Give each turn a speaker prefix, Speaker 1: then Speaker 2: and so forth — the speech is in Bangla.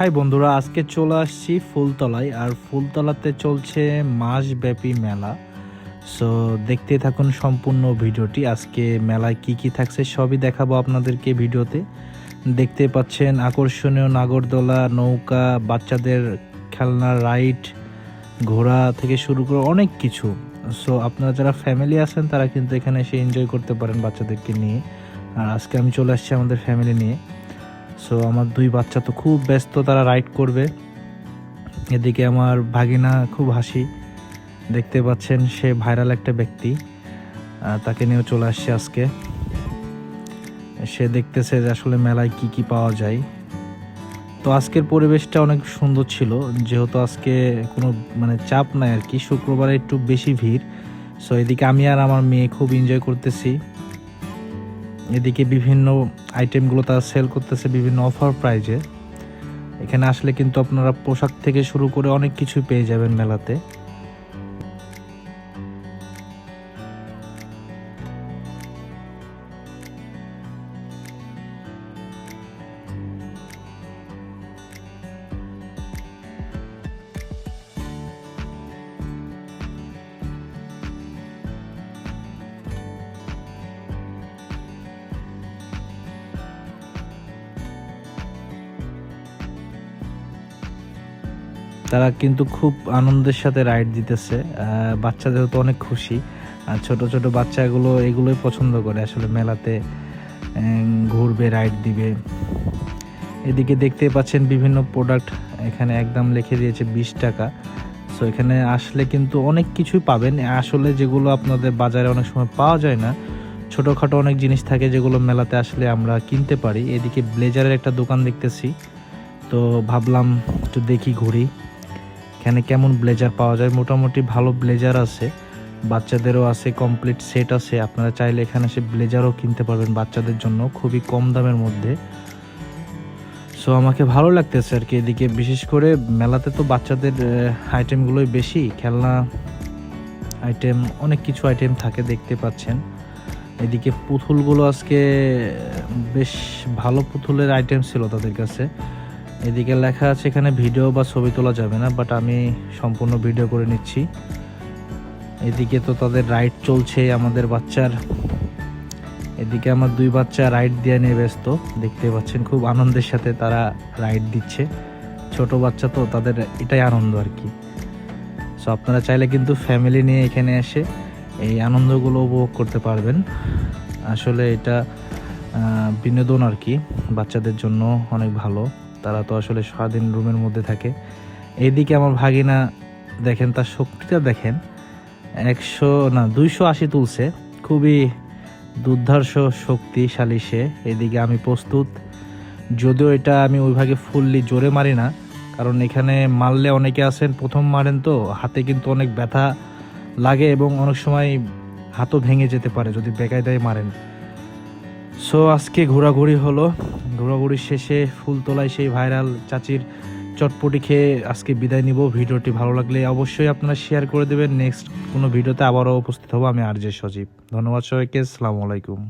Speaker 1: হাই বন্ধুরা, আজকে চলে আসছি ফুলতলায়, আর ফুলতলাতে চলছে মাসব্যাপী মেলা। সো দেখতে থাকুন সম্পূর্ণ ভিডিওটি। আজকে মেলায় কি কি থাকছে সবই দেখাবো আপনাদেরকে ভিডিওতে। দেখতে পাচ্ছেন আকর্ষণীয় নাগরদোলা, নৌকা, বাচ্চাদের খেলনা রাইড, ঘোড়া থেকে শুরু করে অনেক কিছু। সো আপনারা যারা ফ্যামিলি আছেন, তারা কিন্তু এখানে এসে এনজয় করতে পারেন বাচ্চাদেরকে নিয়ে। আর আজকে আমি চলে আসছি আমাদের ফ্যামিলি নিয়ে। সো আমার দুই বাচ্চা তো খুব ব্যস্ত, তারা রাইড করবে। এদিকে আমার ভাগিনা খুব হাসি। দেখতে পাচ্ছেন সে ভাইরাল একটা ব্যক্তি। তাকে নিয়েও চলে আসছে আজকে। সে দেখতেছে যে আসলে মেলায় কি কি পাওয়া যায়। তো আজকের পরিবেশটা অনেক সুন্দর ছিল। যেহেতু আজকে কোনো মানে চাপ নাই আর কি, শুক্রবারে একটু বেশি ভিড়। সো এদিকে আমি আর আমার মেয়ে খুব এনজয় করতেছি। এদিকে বিভিন্ন আইটেমগুলো তারা সেল করতেছে, বিভিন্ন অফার প্রাইজে এখানে আসলে কিন্তু আপনারা পোশাক থেকে শুরু করে অনেক কিছু পেয়ে যাবেন মেলাতে। তারা কিন্তু খুব আনন্দের সাথে রাইড দিতেছে আহ, বাচ্চাদের তো অনেক খুশি আর ছোট ছোট বাচ্চাগুলো এগুলোই পছন্দ করে আসলে মেলাতে ঘুরবে রাইড দিবে। এদিকে দেখতে পাচ্ছেন বিভিন্ন প্রোডাক্ট এখানে একদম লিখে দিয়েছে বিশ টাকা। সো এখানে আসলে কিন্তু অনেক কিছুই পাবেন। আসলে যেগুলো আপনাদের বাজারে অনেক সময় পাওয়া যায় না ছোটোখাটো অনেক জিনিস থাকে যেগুলো মেলাতে আসলে আমরা কিনতে পারি। এদিকে ব্লেজারের একটা দোকান দেখতেছি। তো ভাবলাম একটু দেখি ঘুরি। এখানে কেমন ব্লেজার পাওয়া যায়? মোটামুটি ভালো ব্লেজার আছে। বাচ্চাদেরও আছে কমপ্লিট সেট আছে। আপনারা চাইলে এখানে সে ব্লেজারও কিনতে পারবেন বাচ্চাদের জন্য, খুবই কম দামের মধ্যে। সো আমাকে ভালো লাগতেছে আর কি এদিকে। বিশেষ করে মেলাতে তো বাচ্চাদের আইটেমগুলোই বেশি। খেলনা আইটেম অনেক কিছু আইটেম থাকে, দেখতে পাচ্ছেন। এদিকে পুতুলগুলো আজকে, বেশ ভালো পুতুলের আইটেম ছিল তাদের কাছে। এদিকে লেখা আছে এখানে ভিডিও বা ছবি তোলা যাবে না বাট আমি সম্পূর্ণ ভিডিও করে নিচ্ছি। এদিকে তো তাদের রাইড চলছে, আমাদের বাচ্চার। এদিকে আমার দুই বাচ্চা রাইড দিয়ে নিয়ে ব্যস্ত দেখতে পাচ্ছেন, খুব আনন্দের সাথে তারা রাইড দিচ্ছে। ছোট বাচ্চা তো তাদের এটাই আনন্দ আর কি। সো আপনারা চাইলে কিন্তু ফ্যামিলি নিয়ে এখানে এসে এই আনন্দগুলো উপভোগ করতে পারবেন। আসলে এটা বিনোদন আর কি, বাচ্চাদের জন্য অনেক ভালো। তারা তো আসলে স্বাধীন রুমের মধ্যে থাকে। এইদিকে আমার ভাগিনা দেখেন, তার শক্তিটা দেখেন, একশো, না, দুইশো আশি তুলছে। খুবই দুর্ধর্ষ শক্তিশালী সে এদিকে আমি প্রস্তুত। যদিও এটা আমি ওইভাবে ফুললি জোরে মারি না, কারণ এখানে মারলে অনেকে আছেন, প্রথম মারেন তো, হাতে কিন্তু অনেক ব্যথা লাগে এবং অনেক সময় হাতও ভেঙে যেতে পারে যদি বেকায়দায় মারেন। সো আজকে ঘোরাঘুরি হলো ঘোরাঘুরি শেষে ফুলতলায় সেই ভাইরাল চাচির চটপটি খেয়ে আজকে বিদায় নিব। ভিডিওটি ভালো লাগলে অবশ্যই আপনারা শেয়ার করে দেবেন। নেক্সট কোনো ভিডিওতে আবারও উপস্থিত হব আমি আর জে সজীব। ধন্যবাদ সবাইকে। আসসালামু আলাইকুম।